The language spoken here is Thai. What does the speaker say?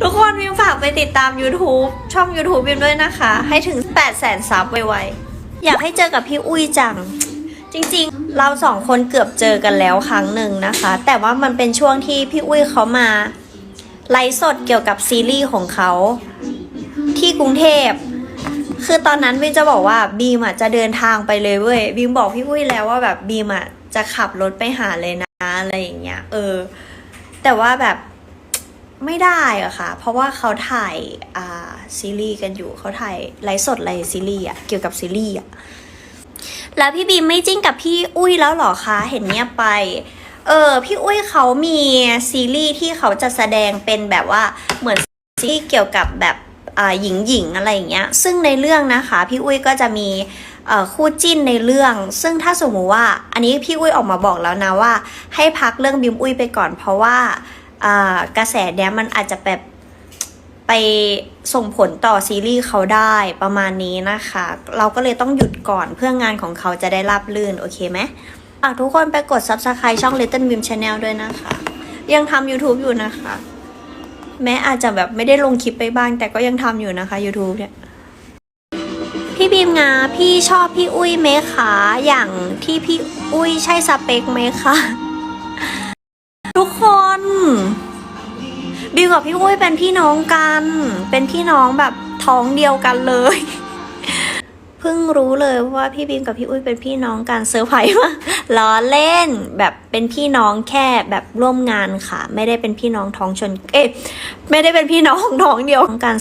ทุกคนพิมฝากไปติดตาม YouTube ช่อง YouTube พิมด้วยนะคะ ให้ถึง8 0 0 0 0 0ซับไวๆ อยากให้เจอกับพี่อุ้ยจัง จริงๆ เราสองคนเกือบเจอกันแล้วครั้งหนึ่งนะคะ แต่ว่ามันเป็นช่วงที่พี่อุ้ยเขามา ไลฟ์สดเกี่ยวกับซีรีส์ของเขาที่กรุงเทพ คือตอนนั้นบีมจะบอกว่าบีมอะจะเดินทางไปเลยเว้ยบีมบอกพี่อุ้ยแล้วว่าแบบบีมอะจะขับรถไปหาเลยนะอะไรอย่างเงี้ยเออ แต่ว่าแบบ ไม่ได้อะค่ะ เพราะว่าเขาถ่ายอ่าซีรีส์กันอยู่เขาถ่ายไลฟ์สดอะไรซีรีส์อะเกี่ยวกับซีรีส์อะแล้วพี่บีมไม่จิ้นกับพี่อุ้ยแล้วเหรอคะเห็นเงียไป เออพี่อุ้ยเขามีซีรีส์ที่เขาจะแสดงเป็นแบบว่าเหมือนซีรีส์เกี่ยวกับแบบอ่าหญิงหญิงอะไรอย่างเงี้ย ซึ่งในเรื่องนะคะ พี่อุ้ยก็จะมีคู่จิ้นในเรื่อง ซึ่งถ้าสมมุติว่า อันนี้พี่อุ้ยออกมาบอกแล้วนะว่า ให้พักเรื่องบิมอุ้ยไปก่อนเพราะว่า กระแสเนี้ยมันอาจจะแบบไปส่งผลต่อซีรีส์เขาได้ประมาณนี้นะคะ เราก็เลยต้องหยุดก่อนเพื่องานของเขาจะได้ราบลื่น โอเคไหมฝากทุกคนไปกด subscribe ช่อง Little Bim Channel ด้วยนะคะ ยังทำ YouTube อยู่นะคะ แม้อาจจะแบบไม่ได้ลงคลิปไปบ้าง แต่ก็ยังทำอยู่นะคะ YouTube เนี่ยพี่บีมงาพี่ชอบพี่อุ้ยไหมคะอย่างที่พี่อุ้ยใช่สเปคไหมคะ กับพี่อุ้ยเป็นพี่น้องกัน เป็นพี่น้องแบบท้องเดียวกันเลย เพิ่งรู้เลยว่าพี่บีมกับพี่อุ้ยเป็นพี่น้องกันเซอร์ไพรส์มากล้อเล่นแบบเป็นพี่น้องแค่แบบร่วมงานค่ะ ไม่ได้เป็นพี่น้องท้องชน เอ๊ะไม่ได้เป็นพี่น้องท้องเดียวกัน